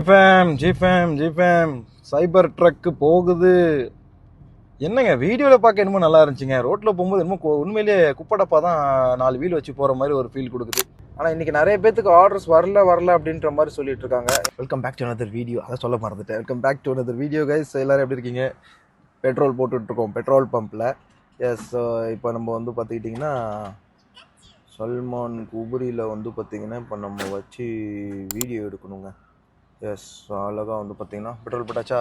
ஜிஃபேம் ஜிஃபேம் ஜிஃபேம் சைபர் truck போகுது. என்னங்க வீடியோவில் பார்க்க என்னமோ நல்லா இருந்துச்சுங்க. ரோட்டில் போகும்போது என்னமோ உண்மையிலேயே குப்படப்பா தான் நாலு வீல் வச்சு போகிற மாதிரி ஒரு ஃபீல் கொடுக்குது. ஆனால் இன்றைக்கி நிறைய பேத்துக்கு ஆர்டர்ஸ் வரல வரல அப்படின்ற மாதிரி சொல்லிட்டு இருக்காங்க. Welcome back to another video அதை சொல்ல மறந்துட்டேன். Welcome back to another video guys எல்லோரும் எப்படி இருக்கீங்க? பெட்ரோல் போட்டுட்ருக்கோம். பெட்ரோல் பம்பில் எஸ் இப்போ நம்ம வந்து பார்த்துக்கிட்டிங்கன்னா சல்மான் குபுரியில் வந்து பார்த்திங்கன்னா இப்போ நம்ம வச்சு வீடியோ எடுக்கணுங்க. எஸ் அழகாக வந்து பார்த்தீங்கன்னா பெட்ரோல் போட்டாச்சா?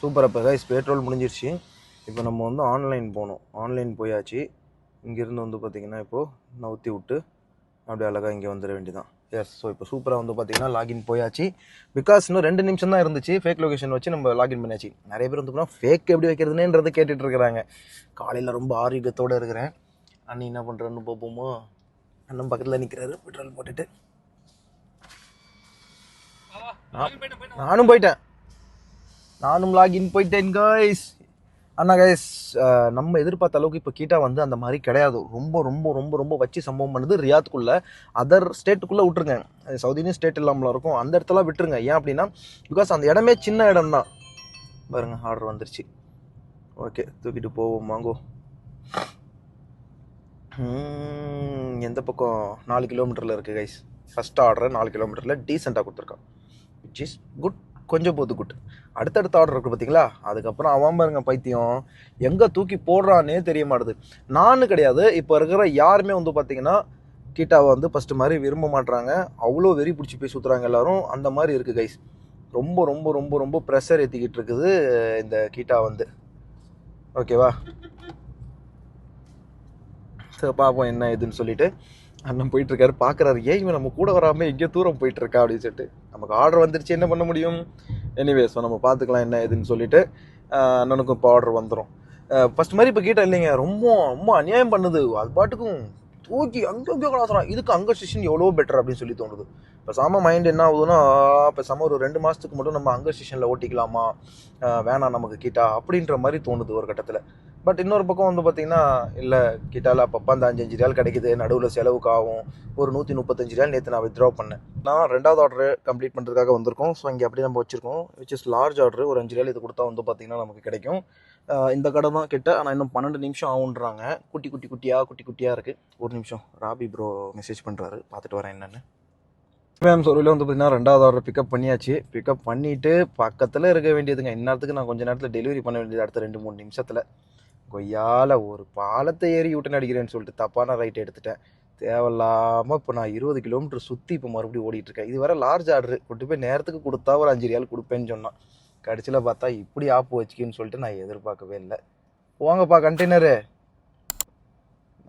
சூப்பர் அப்போ கைஸ் பெட்ரோல் முடிஞ்சிருச்சு. இப்போ நம்ம வந்து ஆன்லைன் போகணும் ஆன்லைன் போயாச்சு. இங்கேருந்து வந்து பார்த்திங்கன்னா இப்போது நவுத்தி விட்டு அப்படியே அழகாக இங்கே வந்துட வேண்டியதான் எஸ் ஸோ இப்போ சூப்பராக வந்து பார்த்தீங்கன்னா லாகின் போயாச்சு. பிகாஸ் இன்னும் ரெண்டு நிமிஷம் தான் இருந்துச்சு. ஃபேக் லொகேஷன் வச்சு நம்ம லாகின் பண்ணியாச்சு நிறைய பேர் வந்து ஃபேக் எப்படி வைக்கிறதுனேன்றது கேட்டுட்டு இருக்கிறாங்க. காலையில் ரொம்ப ஆரோக்கியத்தோடு இருக்கிறேன். அண்ணி என்ன பண்ணுறேன்னு பார்ப்போமோ? அண்ணன் பக்கத்தில் நிற்கிறாரு பெட்ரோல் போட்டுட்டு. நானும் போயிட்டேன். நானும் லாகின் போயிட்டேன் கைஸ் அண்ணா கைஸ் நம்ம எதிர்பார்த்த அளவுக்கு இப்போ கீட்டா வந்து அந்த மாதிரி கிடையாது. ரொம்ப ரொம்ப ரொம்ப ரொம்ப வச்சு சம்பவம் பண்ணுது ரியாத்துக்குள்ள. அதர் ஸ்டேட்டுக்குள்ளே விட்டுருங்க. அது சவுதினியும் ஸ்டேட் இல்லாமல் இருக்கும். அந்த இடத்துல விட்டுருங்க. ஏன் அப்படின்னா பிகாஸ் அந்த இடமே சின்ன இடம் தான். பாருங்க ஆர்டர் வந்துருச்சு. ஓகே தூக்கிட்டு போவோம் வாங்கோ. எந்த பக்கம்? நாலு கிலோமீட்டரில் இருக்குது கைஸ் ஃபஸ்ட் ஆர்டர் நாலு கிலோமீட்டரில் டீசெண்டாக கொடுத்துருக்கான். விச் இஸ் குட் கொஞ்சம் போது குட் அடுத்தடுத்த ஆர்டர் இருக்குது பார்த்தீங்களா அதுக்கப்புறம் அவன் பாருங்க பைத்தியம். எங்கே தூக்கி போடுறான்னே தெரிய மாட்டுது. நான் கிடையாது. இப்போ இருக்கிற யாருமே வந்து பார்த்தீங்கன்னா கீட்டாவை வந்து ஃபஸ்ட்டு மாதிரி விரும்ப மாட்றாங்க. அவ்வளோ வெறி பிடிச்சி போய் சுற்றுறாங்க எல்லாரும். அந்த மாதிரி இருக்குது கைஸ் ரொம்ப ரொம்ப ரொம்ப ரொம்ப ப்ரெஷர் ஏற்றிக்கிட்டு இருக்குது இந்த கீட்டா வந்து. ஓகேவா சரி பார்ப்போம் என்ன இதுன்னு சொல்லிட்டு அண்ணன் போயிட்டுருக்காரு. பார்க்குறாரு ஏன் இவன் நம்ம கூட வராமல் எங்கேயோ தூரம் போயிட்டுருக்கா? அப்படின்னு சொல்லிட்டு. நமக்கு ஆர்டர் வந்துருச்சு என்ன பண்ண முடியும்? எனிவேஸ் நம்ம பார்த்துக்கலாம் என்ன இதுன்னு சொல்லிட்டு அண்ணனுக்கும் இப்போ ஆர்டர் வந்துடும் ஃபஸ்ட் மாதிரி இப்போ கேட்டா இல்லைங்க. ரொம்ப ரொம்ப அநியாயம் பண்ணுது. அது பாட்டுக்கும் தூக்கி அங்கே அங்கே கலாசுறான் இதுக்கு அங்கே ஸ்டேஷன் எவ்வளோ பெட்டர் அப்படின்னு சொல்லி தோணுது. இப்போ சாம மைண்ட் என்ன ஆகுதுன்னா இப்போ சம ஒரு ரெண்டு மாதத்துக்கு மட்டும் நம்ம அங்கே ஸ்டேஷனில் ஓட்டிக்கலாமா? வேணாம் நமக்கு கிட்டா அப்படின்ற மாதிரி தோணுது ஒரு கட்டத்தில். பட் இன்னொரு பக்கம் வந்து பார்த்தீங்கன்னா இல்லை கிட்டால அப்பப்போ அந்த அஞ்சு அஞ்சு ரியால் கிடைக்குது நடுவில் செலவுக்கு ஆகும். ஒரு நூற்றி முப்பத்தஞ்சு ரியால் நேற்று நான் வித்ட்ரா பண்ணேன். நான் ரெண்டாவது ஆர்டர் கம்ப்ளீட் பண்ணுறதுக்காக வந்திருக்கோம். ஸோ இங்கே அப்படியே நம்ம வச்சுருக்கோம். விச் இஸ் லார்ஜ் ஆர்டர் ஒரு அஞ்சு ரியால் இது கொடுத்தா வந்து பார்த்தீங்கன்னா நமக்கு கிடைக்கும். இந்த கடை தான் கிட்ட. ஆனால் இன்னும் பன்னெண்டு நிமிஷம் ஆகுன்றாங்க. குட்டி குட்டி குட்டியாக குட்டி குட்டியாக இருக்குது ஒரு நிமிஷம். ராபி ப்ரோ மெசேஜ் பண்ணுறாரு பார்த்துட்டு வரேன் என்னென்னு. மேம் சொல்லியில் வந்து பார்த்தீங்கன்னா ரெண்டாவது ஆர்டர் பிக்கப் பண்ணியாச்சு. பிக்கப் பண்ணிவிட்டு பக்கத்தில் இருக்க வேண்டியதுங்க. இந்நேரத்துக்கு நான் கொஞ்சம் நேரத்தில் டெலிவரி பண்ண வேண்டியது அடுத்த ரெண்டு மூணு நிமிஷத்தில். கொய்யால ஒரு பாலத்தை ஏறி விட்டு அடிக்கிறேன்னு சொல்லிட்டு தப்பான ரைட் எடுத்துட்டேன். தேவையில்லாமல் இப்போ நான் இருபது கிலோமீட்டர் சுற்றி இப்போ மறுபடியும் ஓடிட்டுருக்கேன் இது வர லார்ஜ் ஆர்டர் கொண்டு போய் நேரத்துக்கு கொடுத்தா ஒரு அஞ்சு ரியால் கொடுப்பேன்னு சொன்னான். கடைசியில் பார்த்தா இப்படி ஆப்பு வச்சுக்கின்னு சொல்லிட்டு நான் எதிர்பார்க்கவே இல்லை. போங்கப்பா கண்டெய்னரு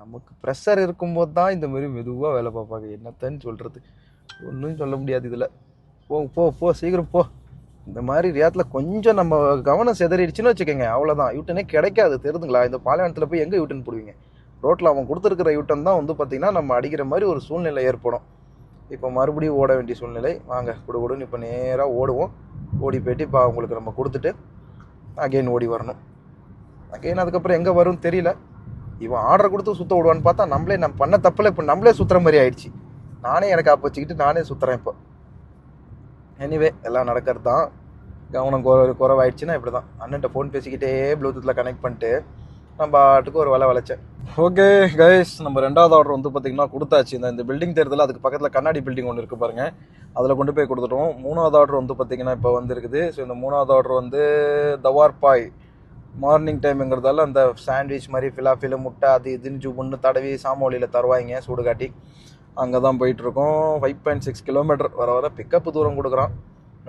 நமக்கு ப்ரெஷர் இருக்கும்போது தான் இந்த மாதிரி மெதுவாக வேலை பார்ப்பாங்க. என்னத்தன்னு சொல்கிறது ஒன்றும் சொல்ல முடியாது இதில். போ போ போ சீக்கிரம் போ. இந்த மாதிரி ரியாத்தில் கொஞ்சம் நம்ம கவனம் செதறிடுச்சுன்னு வச்சுக்கோங்க. அவ்வளோதான் யூட்டனே கிடைக்காது. தெரிதுங்களா? இந்த பாலைவனத்தில் போய் எங்கே யூட்டன் போடுவீங்க? ரோட்டில் அவன் கொடுத்துருக்கிற யூட்டன் தான் வந்து பார்த்திங்கன்னா நம்ம அடிக்கிற மாதிரி ஒரு சூழ்நிலை ஏற்படும். இப்போ மறுபடியும் ஓட வேண்டிய சூழ்நிலை. வாங்க குடு இப்போ நேராக ஓடுவோம். ஓடி போயிட்டு இப்போ அவங்களுக்கு நம்ம கொடுத்துட்டு அகைன் ஓடி வரணும். அகெயின் அதுக்கப்புறம் எங்கே வரும்னு தெரியல. இவன் ஆர்டர் கொடுத்து சுற்ற விடுவான்னு பார்த்தா நம்மளே நம்ம பண்ண தப்பில் இப்போ நம்மளே சுற்றுற மாதிரி ஆயிடுச்சு. நானே எனக்கு ஆப்பு வச்சுக்கிட்டு நானே சுற்றுறேன் இப்போ. எனிவே எல்லாம் நடக்கிறது தான் கவனம் குறை குறவாயிடுச்சுன்னா இப்படி தான் அண்ணன்ட்ட ஃபோன் பேசிக்கிட்டே ப்ளூடூத்தில் கனெக்ட் பண்ணிட்டு நான் பாட்டுக்கு ஒரு வலை வளைச்சேன். ஓகே கைஸ் நம்ம ரெண்டாவது ஆர்டர் வந்து பார்த்தீங்கன்னா கொடுத்தாச்சு. இந்த இந்த பில்டிங் தேர்தல் அதுக்கு பக்கத்தில் கண்ணாடி பில்டிங் ஒன்று இருக்குது பாருங்கள் அதில் கொண்டு போய் கொடுத்துட்டோம். மூணாவது ஆர்டர் வந்து பார்த்திங்கன்னா இப்போ வந்திருக்குது. ஸோ இந்த மூணாவது ஆர்டர் வந்து தவார்பாய். மார்னிங் டைமுங்கிறதால அந்த சாண்ட்விச் மாதிரி ஃபிலாஃபில் முட்டை அது இதுன்னு ஜூபுன்னு தடவி சாமோலியில் தருவாங்க சூடு காட்டி. அங்கே தான் போயிட்டுருக்கோம். ஃபைவ் பாயிண்ட் சிக்ஸ் கிலோமீட்டர் வர வர பிக்கப் தூரம் கொடுக்குறான்.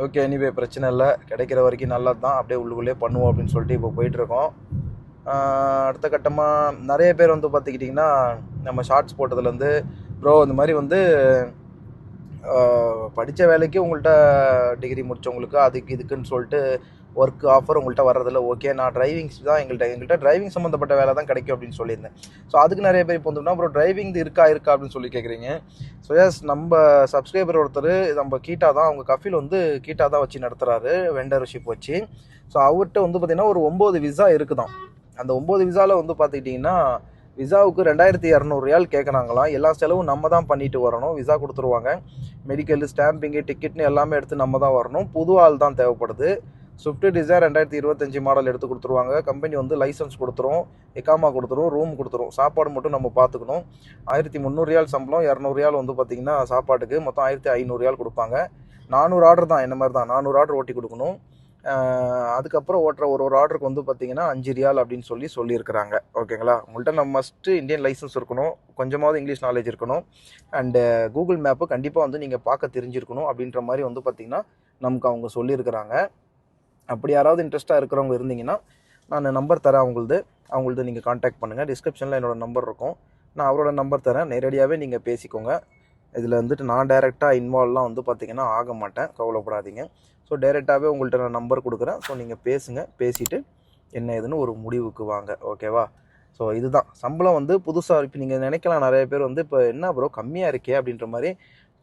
ஓகே எனிவே பிரச்சனை இல்லை. கிடைக்கிற வரைக்கும் நல்லது தான் அப்படியே உள்ளுக்குள்ளே பண்ணுவோம் அப்படின்னு சொல்லிட்டு இப்போ போயிட்டுருக்கோம். அடுத்த கட்டமாக நிறைய பேர் வந்து பார்த்துக்கிட்டிங்கன்னா நம்ம ஷார்ட்ஸ் போட்டதுலேருந்து ப்ரோ இந்த மாதிரி வந்து படித்த வேலைக்கு உங்கள்கிட்ட டிகிரி முடித்தவங்களுக்கு அதுக்கு இதுக்குன்னு சொல்லிட்டு ஒர்க் ஆஃபர் உங்கள்கிட்ட வர்றதில்ல ஓகே நான் டிரைவிங்ஸ் தான் எங்கள்கிட்ட எங்கள்கிட்ட டிரைவிங் சம்மந்தப்பட்ட வேலை தான் கிடைக்கும் அப்படின்னு சொல்லியிருந்தேன். ஸோ அதுக்கு நிறைய பேர் இப்போ வந்துட்டோம் அப்புறம் டிரைவிங் இருக்கா இருக்கா அப்படின்னு சொல்லி கேட்குறீங்க. ஸோ எஸ் நம்ம சப்ஸ்கிரைபர் ஒருத்தர் நம்ம கீட்டா தான் அவங்க கஃபில் வந்து கீட்டா தான் வச்சு நடத்துகிறாரு வெண்டர்ஷிப் வச்சு. ஸோ அவர்கிட்ட வந்து பார்த்திங்கன்னா ஒரு ஒம்பது விசா இருக்குதான். அந்த ஒம்பது விசாவில் வந்து பார்த்துக்கிட்டிங்கன்னா விசாவுக்கு ரெண்டாயிரத்தி இரநூறுயால் கேட்குறாங்களாம். எல்லா செலவும் நம்ம தான் பண்ணிட்டு வரணும். விசா கொடுத்துருவாங்க. மெடிக்கல் ஸ்டாம்பிங்கு டிக்கெட்னு எல்லாமே எடுத்து நம்ம தான் வரணும். புது ஆள் தான் தேவைப்படுது. ஸ்விஃப்ட் டிசைர் ரெண்டாயிரத்தி இருபத்தஞ்சி மாடல் எடுத்து கொடுத்துருவாங்க. கம்பெனி வந்து லைசன்ஸ் கொடுத்துரும் எக்காமா கொடுத்துரும் ரூம் கொடுத்துரும். சாப்பாடு மட்டும் நம்ம பார்த்துக்கணும் ஆயிரத்தி முந்நூறுரியால் சம்பளம் இரநூறுயால் வந்து பார்த்திங்கன்னா சாப்பாட்டுக்கு மொத்தம் ஆயிரத்தி ஐநூறுயால் கொடுப்பாங்க. நானூறு ஆர்டர் தான் என்ன மாதிரி தான்? நானூறு ஆர்டர் ஓட்டி கொடுக்கணும். அதுக்கப்புறம் ஓட்டுற ஒரு ஒரு ஆர்டருக்கு வந்து பார்த்தீங்கன்னா அஞ்சு ரியால் அப்படின்னு சொல்லி சொல்லியிருக்கிறாங்க. ஓகேங்களா? உங்கள்கிட்ட நம்ம மஸ்ட்டு இந்தியன் லைசன்ஸ் இருக்கணும். கொஞ்சமாவது இங்கிலீஷ் நாலேஜ் இருக்கணும். அண்டு கூகுள் மேப்பு கண்டிப்பாக வந்து நீங்கள் பார்க்க தெரிஞ்சிருக்கணும் அப்படின்ற மாதிரி வந்து பார்த்தீங்கன்னா நமக்கு அவங்க சொல்லியிருக்கிறாங்க. அப்படி யாராவது இன்ட்ரெஸ்ட்டாக இருக்கிறவங்க இருந்தீங்கன்னா நான் நம்பர் தரேன் அவங்களது. அவங்களது நீங்கள் காண்டாக்ட் பண்ணுங்கள் டிஸ்கிரிப்ஷனில் என்னோடய நம்பர் இருக்கும். நான் அவரோட நம்பர் தரேன். நேரடியாகவே நீங்கள் பேசிக்கோங்க. இதில் வந்துட்டு நான் டைரெக்டாக இன்வால்வ்லாம் வந்து பார்த்திங்கன்னா ஆக மாட்டேன். கவலைப்படாதீங்க. ஸோ டைரெக்டாகவே உங்கள்கிட்ட நான் நம்பர் கொடுக்குறேன். ஸோ நீங்கள் பேசுங்க. பேசிவிட்டு என்ன ஏதுன்னு ஒரு முடிவுக்கு வாங்க. ஓகேவா ஸோ இதுதான். சம்பளம் வந்து புதுசாக இப்போ நீங்கள் நினைக்கலாம். நிறைய பேர் வந்து இப்போ என்ன ப்ரோ கம்மியாக இருக்கே அப்படின்ற மாதிரி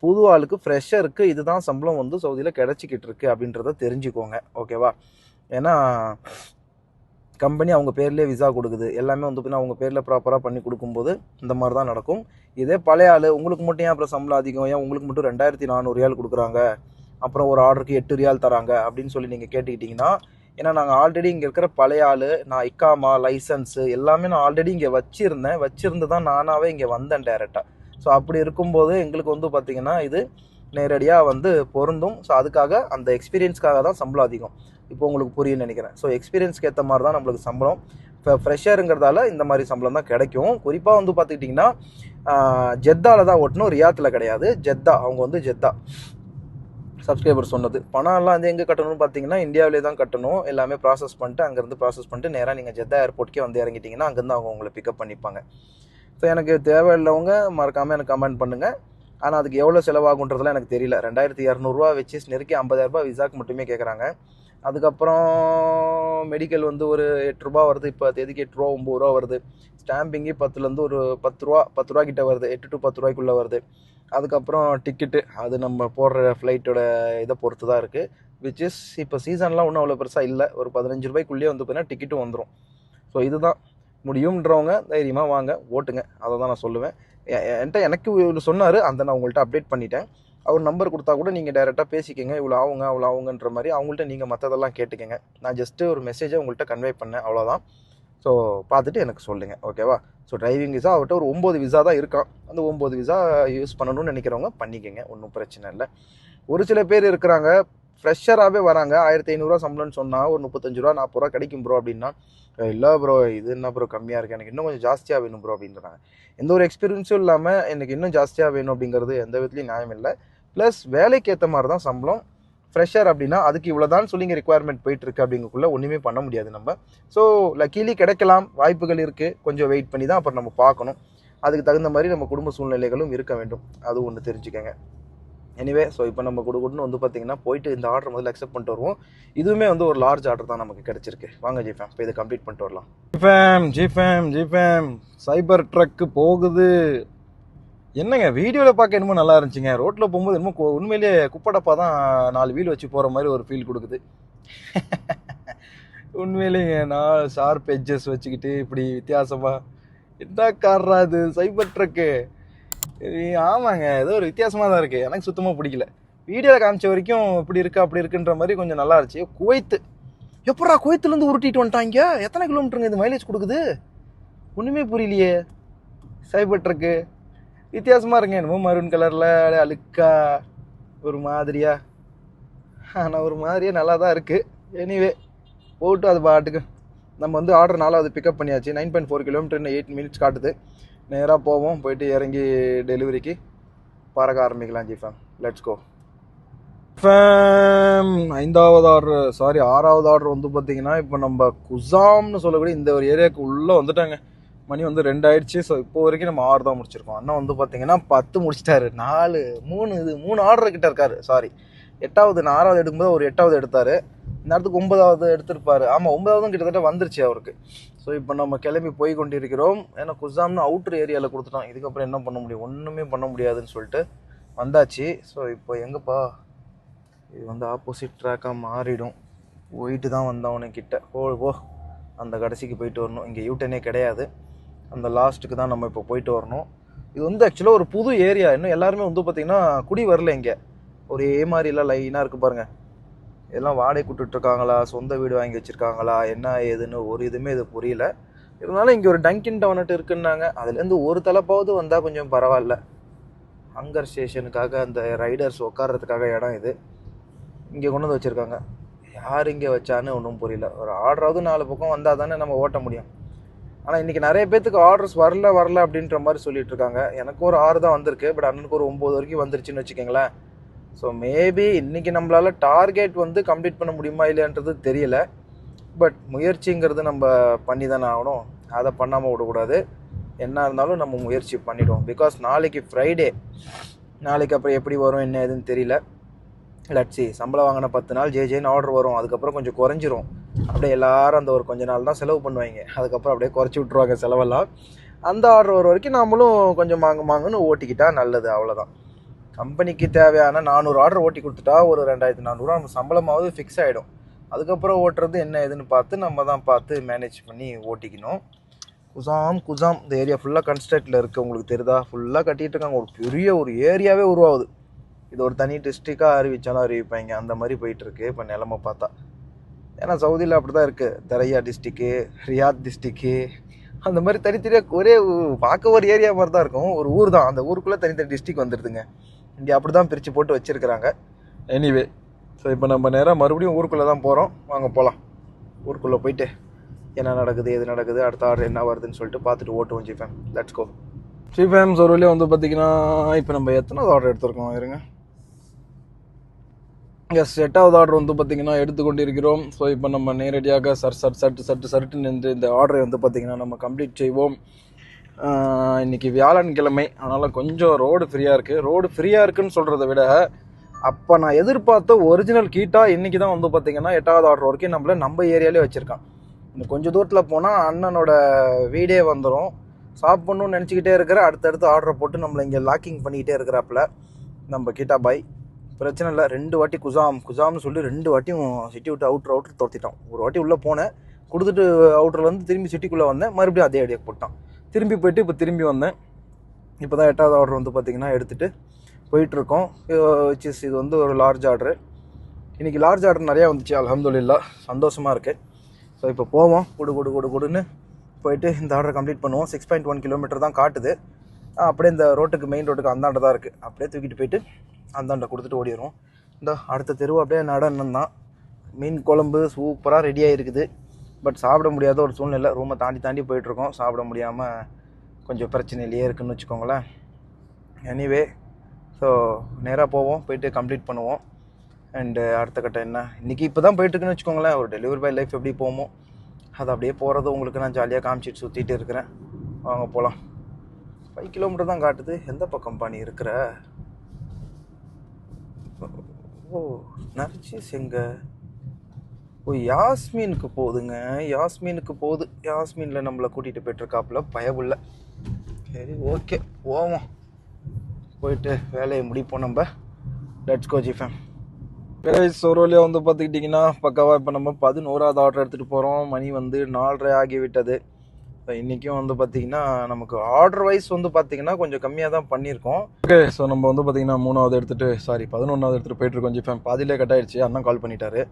புது ஆளுக்கு ஃப்ரெஷ்ஷருக்கு இதுதான் சம்பளம் வந்து சவுதியில் கிடச்சிக்கிட்டு இருக்கு அப்படின்றத தெரிஞ்சுக்கோங்க ஓகேவா ஏன்னா கம்பெனி அவங்க பேர்லேயே விசா கொடுக்குது. எல்லாமே வந்து பார்த்தீங்கன்னா அவங்க பேரில் ப்ராப்பராக பண்ணி கொடுக்கும்போது இந்த மாதிரி தான் நடக்கும். இதே பழைய ஆள் உங்களுக்கு மட்டும் ஏன் அப்புறம் சம்பளம் அதிகம்? ஏன் உங்களுக்கு மட்டும் ரெண்டாயிரத்தி நானூறு ரியால் கொடுக்குறாங்க? அப்புறம் ஒரு ஆர்டருக்கு எட்டு ரியால் தராங்க அப்படின்னு சொல்லி நீங்கள் கேட்டுக்கிட்டிங்கன்னா ஏன்னா நாங்கள் ஆல்ரெடி இங்கே இருக்கிற பழைய ஆள் நான் இக்காமா லைசன்ஸு எல்லாமே நான் ஆல்ரெடி இங்கே வச்சுருந்தேன். வச்சுருந்து தான் நானாகவே இங்கே வந்தேன் டேரெக்டாக ஸோ அப்படி இருக்கும்போது எங்களுக்கு வந்து பார்த்திங்கன்னா இது நேரடியாக வந்து பொருந்தும். ஸோ அதுக்காக அந்த எக்ஸ்பீரியன்ஸ்க்காக தான் சம்பளம் அதிகம். இப்போ உங்களுக்கு புரியும்னு நினைக்கிறேன். ஸோ எக்ஸ்பீரியன்ஸ்க்கு ஏற்ற மாதிரி தான் நம்மளுக்கு சம்பளம். இப்போ ஃப்ரெஷ்ஷருங்கிறதால இந்த மாதிரி சம்பளம் தான் கிடைக்கும். குறிப்பாக வந்து பார்த்துக்கிட்டிங்கன்னா ஜெத்தாவில் தான் ஓட்டணும். ரியாத்தில் கிடையாது. ஜெத்தா. அவங்க வந்து ஜெத்தா. சப்ஸ்கிரைபர் சொன்னது. பணம்லாம் வந்து எங்கே கட்டணும்னு பார்த்தீங்கன்னா இந்தியாவிலே தான் கட்டணும். எல்லாமே ப்ராசஸ் பண்ணிட்டு அங்கேருந்து ப்ராசஸ் பண்ணிட்டு நேராக நீங்கள் ஜெத்தா ஏர்போர்ட்க்கே வந்து இறங்கிட்டீங்கன்னா அங்கேருந்து அவங்க உங்களை பிக்கப் பண்ணிப்பாங்க. ஸோ எனக்கு தேவையில்லவங்க மறக்காமல் எனக்கு கமெண்ட் பண்ணுங்கள் ஆனால் அதுக்கு எவ்வளோ செலவாகுன்றதுலாம் எனக்கு தெரியல. ரெண்டாயிரத்தி இரநூறுவா வச்சு நெருக்கி ஐம்பதாயிரரூபா விசாக்கு மட்டுமே கேட்குறாங்க அதுக்கப்புறம் மெடிக்கல் வந்து ஒரு எட்டு ரூபா வருது. இப்போ தேதிக்கு எட்டு ரூபா ஒம்பது ரூபா வருது. ஸ்டாம்பிங்கு பத்துலேருந்து ஒரு பத்து ரூபா பத்து ரூபா கிட்ட வருது. எட்டு டு பத்து ரூபாய்க்குள்ளே வருது. அதுக்கப்புறம் டிக்கெட்டு அது நம்ம போடுற ஃப்ளைட்டோட இதை பொறுத்து தான் இருக்குது விச் இஸ் இப்போ சீசன்லாம் ஒன்றும் அவ்வளோ பெருசாக இல்லை. ஒரு பதினஞ்சு ரூபாய்க்குள்ளேயே வந்து பார்த்தீங்கன்னா டிக்கெட்டும் வந்துடும் ஸோ இதுதான். முடியுன்றவங்க தைரியமாக வாங்க ஓட்டுங்க. அதை தான் நான் சொல்லுவேன். எ- என்கிட்ட எனக்கு இவர் சொன்னார் அந்த நான் உங்கள்கிட்ட அப்டேட் பண்ணிட்டேன். அவர் நம்பர் கொடுத்தா கூட நீங்கள் டைரெக்டாக பேசிக்கங்க. இவ்வளோ ஆகுங்க அவ்வளோ ஆகுங்கன்ற மாதிரி அவங்கள்ட்ட நீங்கள் மற்றதெல்லாம் கேட்டுக்கங்க. நான் ஜஸ்ட்டு ஒரு மெசேஜை உங்கள்கிட்ட கன்வே பண்ணேன் அவ்வளோதான் ஸோ பார்த்துட்டு எனக்கு சொல்லுங்கள் ஓகேவா ஸோ டிரைவிங் விசா அவர்கிட்ட ஒரு ஒம்பது விசா தான் இருக்கான். அந்த ஒம்பது விசா யூஸ் பண்ணணும்னு நினைக்கிறவங்க பண்ணிக்கங்க ஒன்றும் பிரச்சனை இல்லை. ஒரு சில பேர் இருக்கிறாங்க ஃப்ரெஷராகவே வராங்க. ஆயிரத்தி ஐநூறுரூவா சம்பளம்னு சொன்னால் ஒரு முப்பத்தஞ்சு ரூபா நாற்பது ரூபா கிடைக்கும் ப்ரோ அப்படின்னா இல்லை ப்ரோ இது என்ன ப்ரோ கம்மியாக இருக்குது எனக்கு இன்னும் கொஞ்சம் ஜாஸ்தியாக வேணும் ப்ரோ அப்படின்றாங்க. எந்த ஒரு எக்ஸ்பீரியன்ஸும் இல்லாமல் எனக்கு இன்னும் ஜாஸ்தியாக வேணும் அப்படிங்கிறது எந்த விதத்துலையும் நியாயம் இல்லை. ப்ளஸ் வேலைக்கு ஏற்ற மாதிரி தான் சம்பளம். ஃப்ரெஷர் அப்படின்னா அதுக்கு இவ்வளோதான் சொல்லி இங்கே ரெக்குவயர்மெண்ட் போயிட்டுருக்கு ஒன்றுமே பண்ண முடியாது நம்ம. ஸோ லக்கீலி கிடைக்கலாம். வாய்ப்புகள் இருக்குது கொஞ்சம் வெயிட் பண்ணி தான் அப்புறம் நம்ம பார்க்கணும். அதுக்கு தகுந்த மாதிரி நம்ம குடும்ப சூழ்நிலைகளும் இருக்க வேண்டும். அது ஒன்று தெரிஞ்சுக்கங்க. எனிவே ஸோ இப்போ நம்ம கொடுக்கணும்னு வந்து பார்த்தீங்கன்னா போயிட்டு இந்த ஆர்டர் முதல்ல அக்செப்ட் பண்ணிட்டு வருவோம். இதுவுமே வந்து ஒரு லார்ஜ் ஆர்டர் தான் நமக்கு கிடச்சிருக்கு. வாங்க ஜிஃபேம் இப்போ இதை கம்ப்ளீட் பண்ணிட்டு வரலாம். ஜிஃபேம் ஜிஃபேம் ஜிஃபேம் சைபர் ட்ரக்கு போகுது. என்னங்க வீடியோவில் பார்க்க என்னமோ நல்லா இருந்துச்சுங்க. ரோட்டில் போகும்போது என்னமோ உண்மையிலேயே குப்படப்பா தான் நாலு வீல் வச்சு போகிற மாதிரி ஒரு ஃபீல் கொடுக்குது. உண்மையிலேங்க நான் ஷார்ப் எட்ஜஸ் வச்சுக்கிட்டு இப்படி வித்தியாசமாக என்ன காரா இது? சைபர் ட்ரக்கு ஆமாங்க. ஏதோ ஒரு வித்தியாசமாக தான் இருக்குது எனக்கு சுத்தமாக பிடிக்கல. வீடியோவில் காமிச்ச வரைக்கும் இப்படி இருக்கா அப்படி இருக்குன்ற மாதிரி கொஞ்சம் நல்லா இருந்துச்சு. குவைத்து. எப்படா குவைத்துலேருந்து உருட்டிட்டு வந்துட்டாங்க? எத்தனை கிலோமீட்டருங்க இது மைலேஜ் கொடுக்குது? ஒன்றுமே புரியலையே. சைபர் ட்ரக்கு வித்தியாசமாக இருங்க. என்னமோ மரூன் கலரில் அழுக்கா ஒரு மாதிரியா. ஆனால் ஒரு மாதிரியே நல்லா தான் இருக்குது எனிவே போட்டு அது பாட்டுக்கு. நம்ம வந்து ஆர்டர் நாலாவது பிக்கப் பண்ணியாச்சு. Nine point four kilometre eight minutes காட்டுது. நேராக போவோம் போயிட்டு இறங்கி டெலிவரிக்கு பறக்க ஆரம்பிக்கலாம் ji fam let's go fam ஐந்தாவது ஆர்டர் சாரி ஆறாவது ஆர்டர் வந்து பார்த்தீங்கன்னா இப்போ நம்ம குசாம்னு சொல்லக்கூடிய இந்த ஒரு ஏரியாவுக்கு உள்ளே வந்துட்டாங்க. மணி வந்து ரெண்டு ஆயிடுச்சு ஸோ இப்போ வரைக்கும் நம்ம ஆறு தான் முடிச்சிருக்கோம். அண்ணா வந்து பார்த்தீங்கன்னா பத்து முடிச்சிட்டாரு. நாலு மூணு இது மூணு ஆர்டர் கிட்ட இருக்காரு சாரி எட்டாவது நான் ஆறாவது எடுக்கும்போது ஒரு எட்டாவது எடுத்தார். இந்த இடத்துக்கு ஒன்பதாவது எடுத்திருப்பாரு. ஆமாம் ஒன்பதாவதும் கிட்டத்தட்ட வந்துருச்சு அவருக்கு. ஸோ இப்போ நம்ம கிளம்பி போய் கொண்டிருக்கிறோம் ஏன்னா குசாம்னு அவுட்டர் ஏரியாவில் கொடுத்துட்டோம் இதுக்கப்புறம் என்ன பண்ண முடியும்? ஒன்றுமே பண்ண முடியாதுன்னு சொல்லிட்டு வந்தாச்சு. ஸோ இப்போ எங்கேப்பா? இது வந்து ஆப்போசிட் ட்ராக்காக மாறிடும். போயிட்டு தான் வந்தவனே கிட்ட ஓ ஓ அந்த கடைசிக்கு போயிட்டு வரணும். இங்கே யூட்டனே கிடையாது. அந்த லாஸ்ட்டுக்கு தான் நம்ம இப்போ போயிட்டு வரணும். இது வந்து ஆக்சுவலாக ஒரு புது ஏரியா இன்னும் எல்லாருமே வந்து பார்த்திங்கன்னா குடி வரல இங்கே. ஒரே மாதிரிலாம் லைனாக இருக்குது பாருங்கள் எல்லாம் வாடகை கொடுத்துட்ருக்காங்களா? சொந்த வீடு வாங்கி வச்சுருக்காங்களா? என்ன ஏதுன்னு ஒரு இதுவுமே இது புரியல. இருந்தாலும் இங்கே ஒரு டங்கின் டவுனட் இருக்குன்னாங்க. அதுலேருந்து ஒரு தலைப்பாவது வந்தால் கொஞ்சம் பரவாயில்ல. ஹங்கர் ஸ்டேஷனுக்காக அந்த ரைடர்ஸ் உட்கார்றதுக்காக இடம் இது. இங்கே கொண்டு வந்து வச்சுருக்காங்க. யார் இங்கே வச்சான்னு ஒன்றும் புரியல. ஒரு ஆர்டராவது நாலு பக்கம் வந்தால் தானே நம்ம ஓட்ட முடியும். ஆனால் இன்றைக்கி நிறைய பேத்துக்கு ஆர்டர்ஸ் வரல வரல அப்படின்ற மாதிரி சொல்லிட்டு இருக்காங்க. எனக்கு ஒரு ஆறு தான் வந்திருக்கு. பட் அண்ணனுக்கு ஒரு ஒம்பது வரைக்கும் வந்துருச்சுன்னு வச்சுக்கோங்களேன். ஸோ மேபி இன்றைக்கி நம்மளால் டார்கெட் வந்து கம்ப்ளீட் பண்ண முடியுமா இல்லைன்றது தெரியல. பட் முயற்சிங்கிறது நம்ம பண்ணி தானே ஆகணும். அதை பண்ணாமல் விடக்கூடாது. என்ன இருந்தாலும் நம்ம முயற்சி பண்ணிவிடுவோம் பிகாஸ் நாளைக்கு ஃப்ரைடே நாளைக்கு அப்புறம் எப்படி வரும் என்ன ஏதுன்னு தெரியல. லட்சி சம்பளம் வாங்கின பத்து நாள் ஜே ஜேன்னு ஆர்டர் வரும். அதுக்கப்புறம் கொஞ்சம் குறைஞ்சிரும். அப்படியே எல்லாரும் அந்த ஒரு கொஞ்ச நாள் தான் செலவு பண்ணுவாங்க. அதுக்கப்புறம் அப்படியே குறைச்சி விட்ருவாங்க செலவெல்லாம். அந்த ஆர்டர் வர வரைக்கும் நாமளும் கொஞ்சம் வாங்க மாங்கன்னு ஓட்டிக்கிட்டால் நல்லது. அவ்வளோதான் கம்பெனிக்கு தேவையான நானூறு ஆர்டர் ஓட்டி கொடுத்துட்டா ஒரு ரெண்டாயிரத்தி நானூறுரூவா நம்ம சம்பளமாவது ஃபிக்ஸ் ஆகிடும் அதுக்கப்புறம் ஓட்டுறது என்ன ஏதுன்னு பார்த்து நம்ம தான் பார்த்து மேனேஜ் பண்ணி ஓட்டிக்கணும். குசாம் குசாம் இந்த ஏரியா ஃபுல்லாக கன்ஸ்ட்ரக்டில் இருக்குது உங்களுக்கு தெரியுதா? ஃபுல்லாக கட்டிகிட்டு இருக்காங்க. ஒரு பெரிய ஒரு ஏரியாவே உருவாகுது. இது ஒரு தனி டிஸ்ட்ரிக்டாக அறிவிச்சாலும் அறிவிப்பாங்க. அந்த மாதிரி போயிட்டுருக்கு இப்போ நிலமை பார்த்தா. ஏன்னா சவுதியில் அப்படி தான் இருக்குது தரையா டிஸ்ட்ரிக்கு ரியாத் டிஸ்ட்ரிக்கு அந்த மாதிரி தனித்தனியாக ஒரே பார்க்க ஒரு ஏரியா மாதிரி தான் இருக்கும். ஒரு ஊர் தான் அந்த ஊருக்குள்ளே தனித்தனி டிஸ்ட்ரிக் வந்துடுதுங்க இங்கே அப்படி தான் பிரித்து போட்டு வச்சுருக்கிறாங்க. எனிவே ஸோ இப்போ நம்ம நேராக மறுபடியும் ஊருக்குள்ளே தான் போகிறோம் வாங்க போகலாம் ஊருக்குள்ளே போயிட்டு என்ன நடக்குது எது நடக்குது அடுத்த ஆர்டர் என்ன வருதுன்னு சொல்லிட்டு பார்த்துட்டு ஓட்டுவோம் ஜிஃபேம் லெட்ஸ் கோ ஜிஃபேம் ஃபேம் வழியாக வந்து பார்த்தீங்கன்னா இப்போ நம்ம எத்தனாவது ஆர்டர் எடுத்திருக்கோம் இருங்க. எஸ் எட்டாவது ஆர்டர் வந்து பார்த்தீங்கன்னா எடுத்துக்கொண்டிருக்கிறோம். ஸோ இப்போ நம்ம நேரடியாக சர் சர் சட்டு சட்டு சட்டு நின்று இந்த ஆர்டரை வந்து பார்த்தீங்கன்னா நம்ம கம்ப்ளீட் செய்வோம். இன்றைக்கி வியாழன்கிழமை. அதனால் கொஞ்சம் ரோடு ஃப்ரீயாக இருக்குது ரோடு ஃப்ரீயாக இருக்குன்னு சொல்கிறத விட அப்போ நான் எதிர்பார்த்த ஒரிஜினல் கீட்டா இன்றைக்கி தான் வந்து பார்த்தீங்கன்னா எட்டாவது ஆர்டர் வரைக்கும் நம்மள நம்ம ஏரியாலே வச்சுருக்கான். இன்னும் கொஞ்சம் தூரத்தில் போனால் அண்ணனோட வீடே வந்துடும் சாப்பிட்ணுன்னு நினச்சிக்கிட்டே இருக்கிற அடுத்தடுத்து ஆர்டரை போட்டு நம்மளை இங்கே லாக்கிங் பண்ணிக்கிட்டே இருக்கிறாப்புல நம்ம கீட்டா பாய். பிரச்சனை இல்லை ரெண்டு வாட்டி குசாம். குசாம்னு சொல்லி ரெண்டு வாட்டியும் சிட்டி விட்டு அவுட்ரு அவுட்ரு துரத்திட்டான் ஒரு வாட்டி உள்ளே போனேன் கொடுத்துட்டு அவுட்டரில் வந்து திரும்பி சிட்டிக்குள்ளே வந்தேன் மறுபடியும் அதே ஐடியா போட்டான். திரும்பி போயிட்டு இப்போ திரும்பி வந்தேன். இப்போ தான் எட்டாவது ஆர்டர் வந்து பார்த்திங்கன்னா எடுத்துகிட்டு போயிட்டுருக்கோம். விச் இஸ் இது வந்து ஒரு லார்ஜ் ஆர்டரு இன்றைக்கி லார்ஜ் ஆர்டர் நிறையா வந்துச்சு அலமதுல்லா சந்தோஷமாக இருக்குது ஸோ இப்போ போவோம். குடு குடு குடு குடுன்னு போயிட்டு இந்த ஆர்டர் கம்ப்ளீட் பண்ணுவோம். சிக்ஸ் பாயிண்ட் ஒன் கிலோமீட்டர் தான் காட்டுது. அப்படியே இந்த ரோட்டுக்கு மெயின் ரோட்டுக்கு அந்தாண்ட தான் இருக்குது அப்படியே தூக்கிட்டு போயிட்டு அந்தாண்ட கொடுத்துட்டு ஓடிடுவோம் இந்த அடுத்த தெருவு அப்படியே நடனம் தான் மீன் குழம்பு சூப்பராக ரெடியாக இருக்குது பட் சாப்பிட முடியாத ஒரு சூழ்நிலை. ரூமை தாண்டி தாண்டி போயிட்டுருக்கோம். சாப்பிட முடியாமல் கொஞ்சம் பிரச்சனையிலேயே இருக்குன்னு வச்சுக்கோங்களேன். எனிவே ஸோ நேராக போவோம். போயிட்டு கம்ப்ளீட் பண்ணுவோம். அண்டு அடுத்த கட்டம் என்ன? இன்றைக்கி இப்போ தான் போயிட்டுருக்குன்னு வச்சுக்கோங்களேன். ஒரு டெலிவரி பாய் லைஃப் எப்படி போமோ அது அப்படியே போகிறது உங்களுக்கு நான் ஜாலியாக காமிச்சிட்டு சுற்றிட்டு இருக்கிறேன். வாங்க போகலாம் ஃபைவ் கிலோமீட்டர் தான் காட்டுது. எந்த பக்கம் பண்ணி இருக்கிற? ஓ நரிச்சி எங்க ஓ யாஸ்மீனுக்கு போகுதுங்க. யாஸ்மீனுக்கு போகுது. யாஸ்மீனில் நம்மளை கூட்டிகிட்டு போயிட்டுருக்காப்புல. பயவுள்ள சரி ஓகே. போவோம். போயிட்டு வேலையை முடிப்போம் நம்ம. லெட்ஸ் கோ ஜிஃபேம் கைஸ் ஒரு வழியாக வந்து பார்த்துக்கிட்டிங்கன்னா பக்காவாக இப்போ நம்ம பதினோராவது ஆர்டர் எடுத்துகிட்டு போகிறோம் மணி வந்து நாலரை ஆகிவிட்டது. இப்போ இன்றைக்கும் வந்து பார்த்திங்கன்னா நமக்கு ஆர்டர் வைஸ் வந்து பார்த்திங்கன்னா கொஞ்சம் கம்மியாக தான் பண்ணியிருக்கோம். ஓகே ஸோ நம்ம வந்து பார்த்திங்கன்னா மூணாவது எடுத்துகிட்டு சாரி பதினொன்றாவது எடுத்துகிட்டு போயிட்டுருக்கோம் ஜிஃபேம் பாதியிலே கட் ஆயிடுச்சு அண்ணன் கால் பண்ணிட்டாரு.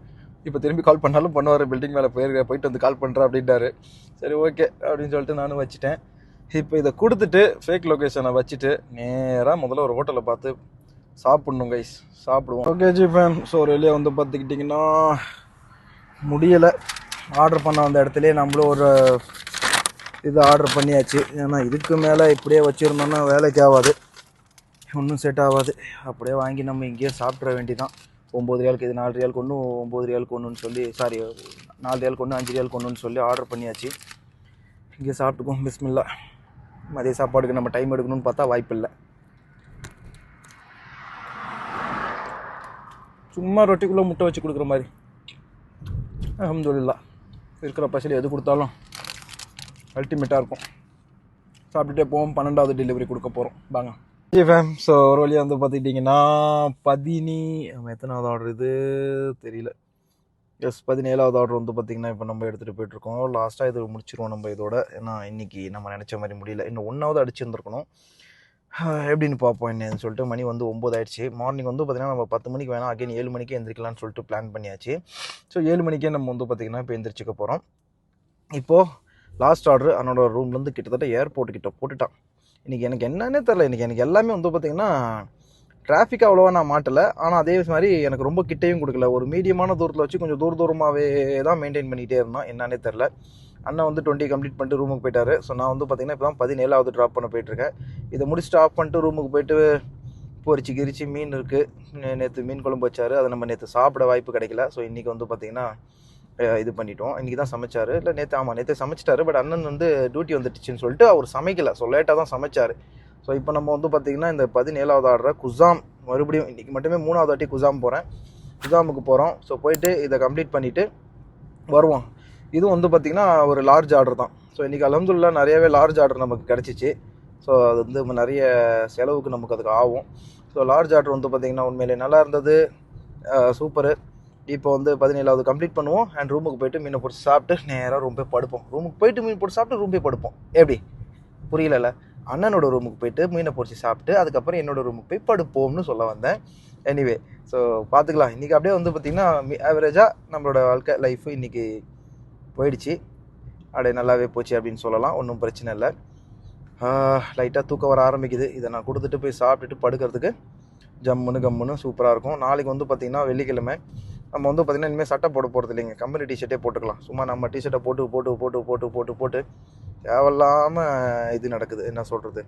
இப்போ திரும்பி கால் பண்ணாலும் பண்ணுவார் பில்டிங் மேலே போயிருக்க போயிட்டு வந்து கால் பண்ணுறேன் அப்படின்ட்டாரு சரி ஓகே அப்படின்னு சொல்லிட்டு நானும் வச்சுட்டேன். இப்போ இதை கொடுத்துட்டு ஃபேக் லொக்கேஷனை வச்சுட்டு நேராக முதல்ல ஒரு ஹோட்டலை பார்த்து சாப்பிட்ணும் கைஸ் சாப்பிடுவோம். ஓகே ஜி ஃபேன் ஸோ வெளியே வந்து பார்த்துக்கிட்டிங்கன்னா முடியலை. ஆர்டர் பண்ண அந்த இடத்துலயே நம்மளும் ஒரு இது ஆர்டர் பண்ணியாச்சு. ஏன்னா இதுக்கு மேலே இப்படியே வச்சுருந்தோம்னா வேலைக்கு ஆகாது. ஒன்றும் செட் ஆகாது. அப்படியே வாங்கி நம்ம இங்கேயே சாப்பிட்ற வேண்டிதான். ஒம்பது ரியாலுக்கு இது நாலு ரியாலுக்கு ஒன்று ஒம்பது ரியாலுக்கு ஒன்றுன்னு சொல்லி சாரி நாலு ரியாலுக்கு ஒன்று அஞ்சு ரியாலுக்கு ஒன்றுன்னு சொல்லி ஆர்டர் பண்ணியாச்சு. இங்கே சாப்பிட்டுக்குவோம் பிஸ்மில்லா. மதிய சாப்பாடுக்கு நம்ம டைம் எடுக்கணும்னு பார்த்தா வாய்ப்பு இல்லை சும்மா ரொட்டிக்குள்ளே முட்டை வச்சு கொடுக்குற மாதிரி. அஹமதுல்லா இருக்கிற பசியில் எது கொடுத்தாலும் அல்டிமேட்டாக இருக்கும். சாப்பிட்டுட்டே போவோம் பன்னெண்டாவது டெலிவரி கொடுக்க போகிறோம் வாங்க. ஃபேம் ஸோ ஒரு வழியாக வந்து பார்த்துக்கிட்டிங்கன்னா பதினி நம்ம எத்தனாவது ஆர்டர் இது? தெரியல. எஸ் பதினேழாவது ஆர்டர் வந்து பார்த்திங்கன்னா இப்போ நம்ம எடுத்துகிட்டு போயிட்டுருக்கோம். லாஸ்ட்டாக இது முடிச்சிருவோம் நம்ம இதோட. ஏன்னா இன்றைக்கி நம்ம நினச்ச மாதிரி முடியல. இன்னும் ஒன்றாவது அடிச்சிருந்துருக்கணும். எப்படின்னு பார்ப்போம் என்னன்னு சொல்லிட்டு. மணி வந்து ஒம்பது ஆயிடுச்சு. மார்னிங் வந்து பார்த்திங்கன்னா நம்ம பத்து மணிக்கு வேணால் அகைன் ஏழு மணிக்கே எந்திரிக்கலாம்னு சொல்லிட்டு பிளான் பண்ணியாச்சு. ஸோ ஏழு மணிக்கே நம்ம வந்து பார்த்திங்கன்னா இப்போ எந்திரிச்சிக்க போகிறோம் இப்போது லாஸ்ட் ஆர்டர் அவனோட ரூம்லேருந்து கிட்டத்தட்ட ஏர்போர்ட் கிட்ட போட்டுட்டான். இன்றைக்கி எனக்கு என்னன்னே தெரில இன்றைக்கி எனக்கு எல்லாமே வந்து பார்த்திங்கன்னா டிராஃபிக் அவ்வளோவா நான் மாட்டலை. ஆனால் அதே மாதிரி எனக்கு ரொம்ப கிட்டையும் கொடுக்கல. ஒரு மீடியமான தூரத்தில் வச்சு கொஞ்சம் தூர தூரமாகவே தான் மெயின்டைன் பண்ணிகிட்டே இருந்தோம். என்னன்னே தெரில அண்ணன் வந்து டுவெண்ட்டி கம்ப்ளீட் பண்ணிட்டு ரூமுக்கு போயிட்டாரு. ஸோ நான் வந்து பார்த்திங்கன்னா இப்போ தான் பதினேழாவது ட்ராப் பண்ண போயிட்டுருக்கேன். இதை முடிச்சுட்டு ஆஃப் பண்ணிட்டு ரூமுக்கு போயிட்டு பொரிச்சு கிரிச்சு மீன் இருக்குது நேற்று மீன் குழம்பு வச்சார். அதை நம்ம நேற்று சாப்பிட வாய்ப்பு கிடைக்கல. ஸோ இன்றைக்கி வந்து பார்த்திங்கன்னா இது பண்ணிட்டோம். இன்றைக்கி தான் சமைச்சார். இல்லை நேற்று ஆமாம் நேற்று சமைச்சிட்டாரு. பட் அண்ணன் வந்து டியூட்டி வந்துட்டுச்சுன்னு சொல்லிட்டு அவர் சமைக்கலை. ஸோ லேட்டாக தான் சமைச்சார். ஸோ இப்போ நம்ம வந்து பார்த்திங்கன்னா இந்த பதினேழாவது ஆர்டரை குசாம் மறுபடியும் இன்றைக்கி மட்டுமே மூணாவது வாட்டி குசாம் போகிறேன் குசாமுக்கு போகிறோம் ஸோ போயிட்டு இதை கம்ப்ளீட் பண்ணிவிட்டு வருவோம். இதுவும் வந்து பார்த்திங்கன்னா ஒரு லார்ஜ் ஆர்டர் தான். ஸோ இன்றைக்கி அலமதுல்லா நிறையவே லார்ஜ் ஆர்டர் நமக்கு கிடச்சிச்சு. ஸோ அது வந்து நிறைய செலவுக்கு நமக்கு அதுக்கு ஆகும். ஸோ லார்ஜ் ஆர்டர் வந்து பார்த்திங்கன்னா உண்மையிலே நல்லா இருந்தது. சூப்பரு இப்போ வந்து பதினேழாவது கம்ப்ளீட் பண்ணுவோம். அண்ட் ரூமுக்கு போயிட்டு மீனை பிடிச்சி சாப்பிட்டு நேராக ரூம் போய் படுப்போம். ரூமுக்கு போயிட்டு மீன் பிடிச்சி சாப்பிட்டு ரூம் போய் படுப்போம். எப்படி? புரியலல்ல? அண்ணனோட ரூமுக்கு போயிட்டு மீனை பிடிச்சி சாப்பிட்டு அதுக்கப்புறம் என்னோட ரூமுக்கு போய் படுப்போம்னு சொல்ல வந்தேன். எனிவே ஸோ பார்த்துக்கலாம். இன்றைக்கி அப்படியே வந்து பார்த்திங்கன்னா ஆவரேஜாக நம்மளோட வாழ்க்கை லைஃப் இன்றைக்கி போயிடுச்சு. அப்படியே நல்லாவே போச்சு அப்படின்னு சொல்லலாம். ஒன்றும் பிரச்சனை இல்லை. லைட்டாக தூக்கம் வர ஆரம்பிக்குது. இதை நான் கொடுத்துட்டு போய் சாப்பிட்டுட்டு படுக்கிறதுக்கு ஜம்முன்னு கம்முன்னு சூப்பராக இருக்கும். நாளைக்கு வந்து பார்த்திங்கன்னா வெள்ளிக்கிழமை. நம்ம வந்து பார்த்திங்கன்னா இனிமேல் சட்டை போட போகிறது இல்லைங்க. கம்பெனி டிஷர்ட்டே போட்டுக்கலாம். சும்மா நம்ம டிஷர்ட்டை போட்டு போட்டு போட்டு போட்டு போட்டு போட்டு தேவையில்லாமல் இது நடக்குது. என்ன சொல்கிறது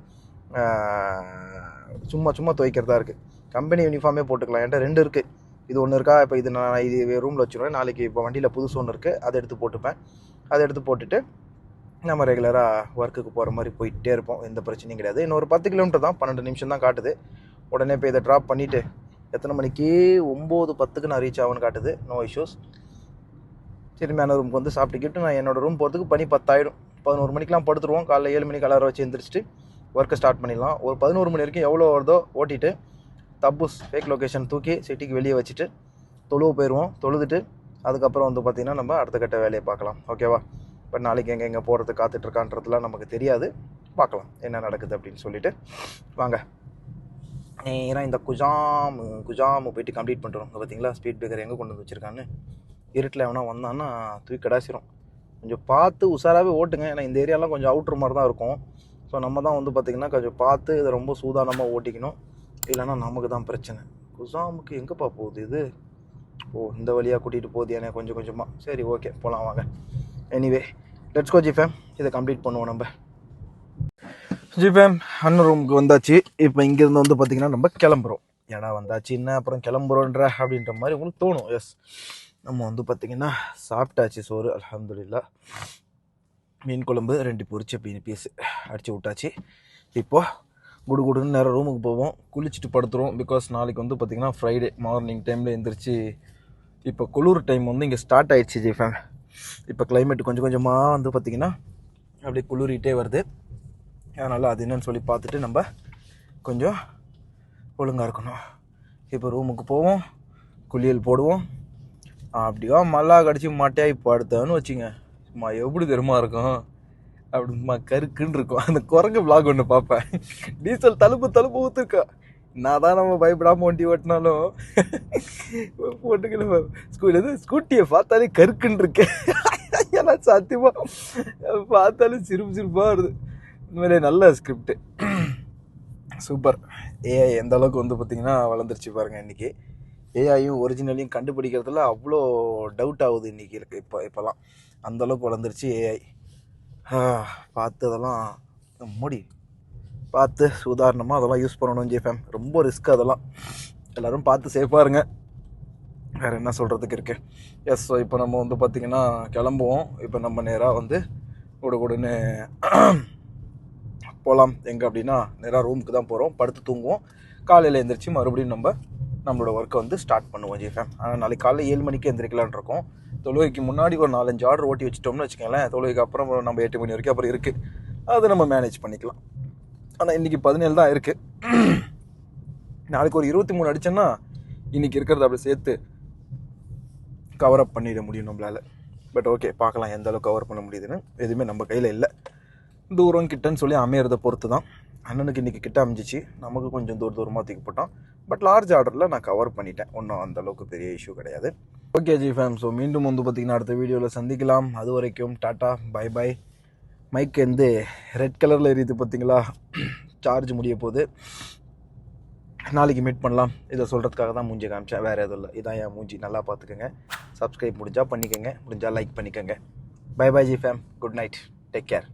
சும்மா சும்மா துவைக்கிறதா இருக்குது கம்பெனி யூனிஃபார்மே போட்டுக்கலாம். என்கிட்ட ரெண்டு இருக்குது இது ஒன்று இருக்கா? இப்போ இது நான் இது ரூமில் வச்சுருவேன். நாளைக்கு இப்போ வண்டியில் புதுசு ஒன்று இருக்குது அதை எடுத்து போட்டுப்பேன். அதை எடுத்து போட்டுட்டு நம்ம ரெகுலராக ஒர்க்குக்கு போகிற மாதிரி போயிட்டே இருப்போம். எந்த பிரச்சனையும் கிடையாது. இன்னொரு பத்து கிலோமீட்டர் தான். பன்னெண்டு நிமிஷம் தான் காட்டுது. உடனே போய் இதை ட்ராப் பண்ணிவிட்டு எத்தனை மணிக்கு? ஒம்பது பத்துக்கு நான் ரீச் ஆகும்னு காட்டுது. நோ இஷ்யூஸ் திரும்பியான ரூமுக்கு வந்து சாப்பிட்டுக்கிட்டு நான் என்னோடய ரூம் போகிறதுக்கு பனி பத்தாயிடும். பதினோரு மணிக்கெலாம் படுத்துருவோம். காலைல ஏழு மணிக்கு அலாரம் வச்சு எந்திரிச்சிட்டு ஒர்க்கை ஸ்டார்ட் பண்ணிடலாம். ஒரு பதினோரு மணி வரைக்கும் எவ்வளோ வருதோ ஓட்டிட்டு தப்புஸ் ஃபேக் லொக்கேஷன் தூக்கி சிட்டிக்கு வெளியே வச்சுட்டு தொழுவு போயிடுவோம். தொழுதுட்டு அதுக்கப்புறம் வந்து பார்த்திங்கன்னா நம்ம அடுத்த கட்ட வேலையை பார்க்கலாம். ஓகேவா இப்போ நாளைக்கு எங்கே எங்கே போகிறது காத்துட்ருக்கான்றதுலாம் நமக்கு தெரியாது. பார்க்கலாம். என்ன நடக்குது அப்படின்னு சொல்லிட்டு. வாங்க. நேராக இந்த குஜாம் குஜாமு போயிட்டு கம்ப்ளீட் பண்ணுறோம் இங்கே பார்த்தீங்களா ஸ்பீட் பிரேக்கர் எங்கே கொண்டு வந்து வச்சுருக்கான்னு? இருட்டில் எவனா வந்தான்னா தூக்கி கடாசிரும். கொஞ்சம் பார்த்து உஷாராகவே ஓட்டுங்க. ஏன்னா இந்த ஏரியாலாம் கொஞ்சம் அவுட்ரு மாதிரி தான் இருக்கும். ஸோ நம்ம தான் வந்து பார்த்திங்கன்னா கொஞ்சம் பார்த்து இதை ரொம்ப சூதானமாக ஓட்டிக்கணும். இல்லைன்னா நமக்கு தான் பிரச்சனை. குசாமுக்கு எங்கேப்பா போகுது இது? ஓ இந்த வழியாக கூட்டிகிட்டு போகுது எனக்கு கொஞ்சம். கொஞ்சமாக சரி ஓகே போகலாம் வாங்க. எனிவே லெட்ஸ் கோ ஜிஃபேம் இதை கம்ப்ளீட் பண்ணுவோம் நம்ம. ஜிபேம் அண்ணன் ரூமுக்கு வந்தாச்சு. இப்போ இங்கேருந்து வந்து பார்த்திங்கன்னா நம்ம கிளம்புறோம். ஏன்னா வந்தாச்சு என்ன அப்புறம் கிளம்புறோன்ற அப்படின்ற மாதிரி உங்களுக்கு தோணும். எஸ் நம்ம வந்து பார்த்திங்கன்னா சாப்பிட்டாச்சு சோறு அலமதுல்லா மீன் குழம்பு ரெண்டு பொரிச்ச மீன் பீஸ் அடித்து விட்டாச்சு. இப்போது குடு குடுன்னு நேரம் ரூமுக்கு போவோம். குளிச்சுட்டு படுத்துருவோம். பிகாஸ் நாளைக்கு வந்து பார்த்திங்கன்னா ஃப்ரைடே மார்னிங் டைமில் எழுந்திரிச்சு இப்போ குளிர் டைம் வந்து இங்கே ஸ்டார்ட் ஆயிடுச்சு ஜிஃபேம் இப்போ கிளைமேட் கொஞ்சம் கொஞ்சமாக வந்து பார்த்திங்கன்னா அப்படியே குளிரிட்டே வருது. அதனால் அது என்னன்னு சொல்லி பார்த்துட்டு நம்ம கொஞ்சம் ஒழுங்காக இருக்கணும். இப்போ ரூமுக்கு போவோம். குளியல் போடுவோம். அப்படியா மல்லா கடிச்சு மாட்டையா இப்போ அடுத்தான்னு வச்சுங்க. சும்மா எப்படி தெரியுமா இருக்கும்? அப்படி சும்மா கருக்குன்னு இருக்கும். அந்த குரங்கு vlog ஒன்று பார்ப்பேன். டீசல் தழுப்பு தழுப்பு ஊற்றுருக்கா நான் தான் நம்ம பயப்படாமல் வண்டி ஓட்டினாலும். போட்டுக்கல ஸ்கூல் எது ஸ்கூட்டியை பார்த்தாலே கருக்குன்னு இருக்கேன். ஏன்னா சத்தியமாக பார்த்தாலும் சிரிப்பு சிரிப்பாக வருது. உண்மையிலே நல்ல ஸ்கிரிப்ட் சூப்பர் ஏஐ எந்த அளவுக்கு வந்து பார்த்திங்கன்னா வளர்ந்துருச்சு பாருங்கள் இன்றைக்கி ஏஐயும் ஒரிஜினலையும் கண்டுபிடிக்கிறதுல அவ்வளோ டவுட் ஆகுது இன்றைக்கி இருக்குது இப்போ இப்போலாம் அந்த அளவுக்கு வளர்ந்துருச்சு ஏஐ பார்த்து அதெல்லாம் மூடி. பார்த்து உதாரணமாக அதெல்லாம் யூஸ் பண்ணணும் ஜிஃபேம் ரொம்ப ரிஸ்க் அதெல்லாம். எல்லோரும் பார்த்து சேஃபாக இருங்க வேறு என்ன சொல்கிறதுக்கு இருக்குது எஸ் ஸோ இப்போ நம்ம வந்து பார்த்திங்கன்னா கிளம்புவோம். இப்போ நம்ம நேராக வந்து கூட கூடன்னு போகலாம் எங்கே அப்படின்னா நேராக ரூமுக்கு தான் போகிறோம் படுத்து தூங்குவோம். காலையில் எழுந்திரிச்சு மறுபடியும் நம்ம நம்மளோட ஒர்க்கை வந்து ஸ்டார்ட் பண்ணுவோம் ஜிஃபேம் ஆனால் நாளைக்கு காலையில் ஏழு மணிக்கு எந்திரிக்கலான்னு இருக்கோம். தொழுகைக்கு முன்னாடி ஒரு நாலஞ்சு ஆர்டர் ஓட்டி வச்சிட்டோம்னு வச்சுக்கோங்களேன். தொழுகைக்கு அப்புறம் நம்ம எட்டு மணி வரைக்கும் அப்புறம் இருக்குது அதை நம்ம மேனேஜ் பண்ணிக்கலாம். ஆனால் இன்றைக்கி பதினேழு தான் இருக்குது நாளைக்கு ஒரு இருபத்தி மூணு அடிச்சேன்னா இன்றைக்கி இருக்கிறத அப்படி சேர்த்து கவர் அப் பண்ணிட முடியும் நம்மளால். பட் ஓகே பார்க்கலாம் எந்த அளவுக்கு கவர் பண்ண முடியுதுன்னு. எதுவுமே நம்ம கையில் இல்லை. தூரம் கிட்டன்னு சொல்லி அமையிறத பொறுத்து தான் அண்ணனுக்கு இன்றைக்கி கிட்ட அமைஞ்சிச்சு. நமக்கு கொஞ்சம் தூர தூரமாக தூக்கி பட் லார்ஜ் ஆர்டரில் நான் கவர் பண்ணிட்டேன். ஒன்றும் அந்த அளவுக்கு பெரிய இஷ்யூ கிடையாது. ஓகே ஜி ஃபேம் ஸோ மீண்டும் வந்து பார்த்திங்கன்னா அடுத்த வீடியோவில் சந்திக்கலாம். அது வரைக்கும் டாட்டா பை பை மைக் வந்து ரெட் கலரில் எரியுது பார்த்தீங்களா சார்ஜ் முடிய போகுது. நாளைக்கு மீட் பண்ணலாம். இதை சொல்கிறதுக்காக தான் மூஞ்சி காமிச்சேன். வேறு எதுவும் இல்லை. இதான் என் மூஞ்சி. நல்லா பார்த்துக்கோங்க சப்ஸ்கிரைப் முடிஞ்சால் பண்ணிக்கோங்க. முடிஞ்சால் லைக் பண்ணிக்கோங்க. Bye bye ji fam good night take care